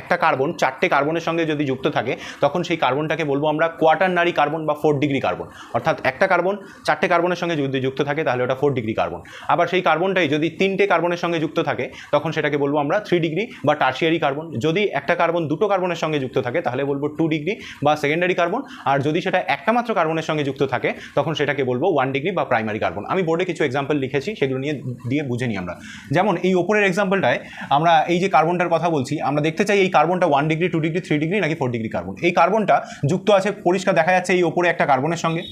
একটা কার্বন চারটে কার্বনের সঙ্গে যদি যুক্ত থাকে, তখন সেই কার্বনটাকে বলব আমরা কোয়াটারনারি কার্বন বা ফোর ডিগ্রি কার্বন অর্থাৎ একটা কার্বন চারটে কার্বনের সঙ্গে যদি যুক্ত থাকে, তাহলে ওটা ফোর ডিগ্রি কার্বন আবার সেই কার্বনটাই যদি তিনটে কার্বনের সঙ্গে যুক্ত থাকে, তখন সেটাকে বলব আমরা থ্রি ডিগ্রি বা টার্সিয়ারি কার্বন যদি একটা কার্বন দুটো কার্বনের সঙ্গে যুক্ত থাকে, তাহলে বলব টু ডিগ্রি বা সেকেন্ডারি কার্বন আর যদি সেটা একটা মাত্র কার্বনের সঙ্গে যুক্ত থাকে, তখন সেটাকে বলব ওয়ান ডিগ্রি বা প্রাইমারি কার্বন আমি বোর্ডে কিছু এক্সাম্পল লিখেছি, সেগুলো নিয়ে, দিয়ে বুঝে নিই আমরা। যেমন এই ওপরের এক্সাম্পলটায় আমরা এই যে কার্বনটার কথা বলছি, আমরা দেখতে চাই এই কার্বনটা one degree two degree three degree নাকি ফোর ডিগ্রি কার্বন এই কার্বনটা যুক্ত আছে, পরিষ্কার দেখা যাচ্ছে এই ওপরে একটা কার্বনের সঙ্গে।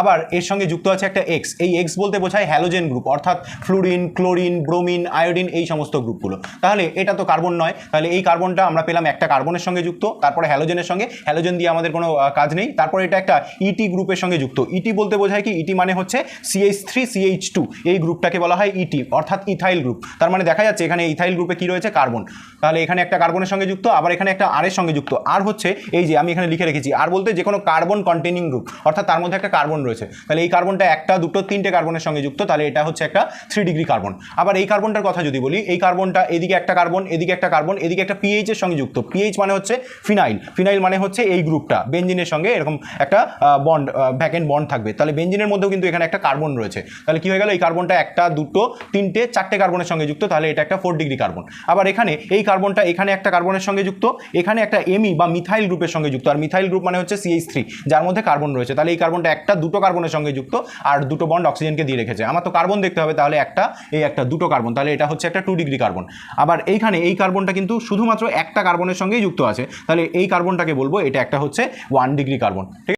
আবার এর সঙ্গে যুক্ত আছে একটা এক্স এই এক্স বলতে বোঝায় হ্যালোজেন গ্রুপ অর্থাৎ ফ্লুরিন ক্লোরিন ব্রোমিন আয়োডিন এই সমস্ত গ্রুপগুলো তাহলে এটা তো কার্বন নয়। তাহলে এই কার্বনটা আমরা পেলাম একটা কার্বনের সঙ্গে যুক্ত, তারপরে হ্যালোজেনের সঙ্গে। হ্যালোজেন দিয়ে আমাদের কোনো কাজ নেই। তারপরে এটা একটা ইটি গ্রুপের সঙ্গে যুক্ত। ইটি বলতে বোঝায় কি? ইটি মানে হচ্ছে সিএইচ থ্রি সিএইচ টু এই গ্রুপটাকে বলা হয় ইটি অর্থাৎ ইথাইল গ্রুপ তার মানে দেখা যাচ্ছে এখানে ইথাইল গ্রুপে কি রয়েছে? কার্বন তাহলে এখানে একটা কার্বনের সঙ্গে যুক্ত। আবার এখানে একটা আরের সঙ্গে যুক্ত। আর হচ্ছে এই যে, আমি এখানে লিখে রেখেছি আর বলতে যে কোনো কার্বন কন্টেনিং গ্রুপ অর্থাৎ তার মধ্যে একটা কার্বন রয়েছে। তাহলে এই কার্বনটা একটা, দুটো, তিনটে কার্বনের সঙ্গে যুক্ত, তাহলে এটা হচ্ছে একটা থ্রি ডিগ্রি কার্বন আবার এই কার্বনটার কথা যদি বলি, এই কার্বনটা এদিকে একটা কার্বন এদিকে একটা কার্বন এদিকে একটা পিএইচ এর সঙ্গে যুক্ত। পিএইচ মানে হচ্ছে ফিনাইল ফিনাইল মানে হচ্ছে এই গ্রুপটা বেঞ্জিনের সঙ্গে এরকম একটা বন্ড ভ্যাকেন্ট বন্ড থাকবে। তাহলে বেঞ্জিনের মধ্যেও কিন্তু এখানে একটা কার্বন রয়েছে। তাহলে কি হয়ে গেল? এই কার্বনটা একটা, দুটো, তিনটে, চারটে কার্বনের সঙ্গে যুক্ত, তাহলে এটা একটা ফোর ডিগ্রি কার্বন আবার এখানে এই কার্বনটা এখানে একটা কার্বনের সঙ্গে যুক্ত। এখানে একটা এমি বা মিথাইল গ্রুপের সঙ্গে যুক্ত। আর মিথাইল গ্রুপ মানে হচ্ছে সিএইচ থ্রি যার মধ্যে কার্বন রয়েছে। তাহলে এই কার্বনটা একটা, দুটো কার্বনের সঙ্গে যুক্ত, আর দুটো বন্ড অক্সিজেনকে দিয়ে রেখেছে। আমার তো কার্বন দেখতে হবে, তাহলে একটা, এই একটা দুটো কার্বন তাহলে এটা হচ্ছে একটা টু ডিগ্রি কার্বন আবার এইখানে এই কার্বনটা কিন্তু শুধুমাত্র একটা কার্বনের সঙ্গেই যুক্ত আছে। তাহলে এই কার্বনটাকে বলব, এটা একটা হচ্ছে ওয়ান ডিগ্রি কার্বন ঠিক